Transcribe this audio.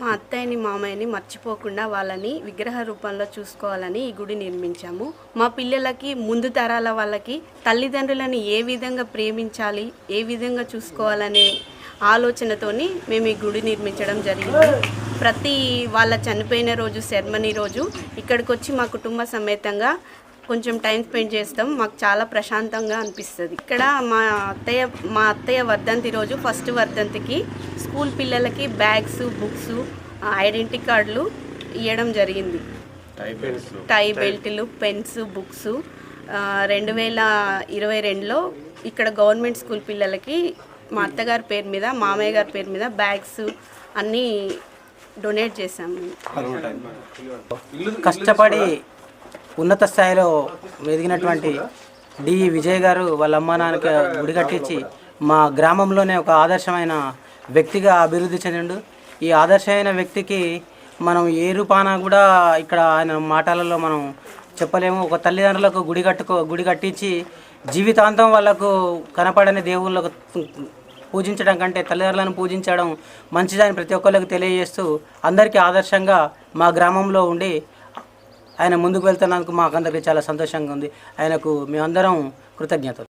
మా అత్తయ్యని మామయ్యని మర్చిపోకుండా వాళ్ళని విగ్రహ రూపంలో చూసుకోవాలని ఈ గుడి నిర్మించాము. మా పిల్లలకి ముందు తరాల వాళ్ళకి తల్లిదండ్రులను ఏ విధంగా ప్రేమించాలి ఏ విధంగా చూసుకోవాలనే ఆలోచనతోని మేము ఈ గుడి నిర్మించడం జరిగింది. ప్రతి వాళ్ళ చనిపోయిన రోజు సెరమనీ రోజు ఇక్కడికి వచ్చి మా కుటుంబ సమేతంగా కొంచెం టైం స్పెండ్ చేస్తాం. మాకు చాలా ప్రశాంతంగా అనిపిస్తుంది. ఇక్కడ మా అత్తయ్య మా అత్తయ్య వర్ధంతి రోజు ఫస్ట్ వర్ధంతికి స్కూల్ పిల్లలకి బ్యాగ్స్ బుక్స్ ఐడెంటిటీ కార్డులు ఇవ్వడం జరిగింది. టై బెల్ట్లు. పెన్స్ బుక్స్ రెండు వేల ఇరవై రెండులో ఇక్కడ గవర్నమెంట్ స్కూల్ పిల్లలకి మా అత్తగారి పేరు మీద మామయ్య గారి పేరు మీద బ్యాగ్స్ అన్నీ డొనేట్ చేశాము కష్టపడి ఉన్నత స్థాయిలో ఎదిగినటువంటి డి. విజయ్ గారు వాళ్ళ అమ్మ నాన్నకి గుడి కట్టించి మా గ్రామంలోనే ఒక ఆదర్శమైన వ్యక్తిగా అభివృద్ధి చెందిండు. ఈ ఆదర్శమైన వ్యక్తికి మనం ఏ రూపాన కూడా ఇక్కడ ఆయన మాటలలో మనం చెప్పలేము. ఒక తల్లిదండ్రులకు గుడి కట్టుకో గుడి కట్టించి జీవితాంతం వాళ్ళకు కనపడని దేవుళ్ళకు పూజించడం కంటే తల్లిదండ్రులను పూజించడం మంచిదని ప్రతి ఒక్కరికి తెలియజేస్తూ అందరికీ ఆదర్శంగా మా గ్రామంలో ఉండి ఆయన ముందుకు వెళ్తున్నందుకు మాకందరికీ చాలా సంతోషంగా ఉంది. ఆయనకు మేమందరం కృతజ్ఞతలు.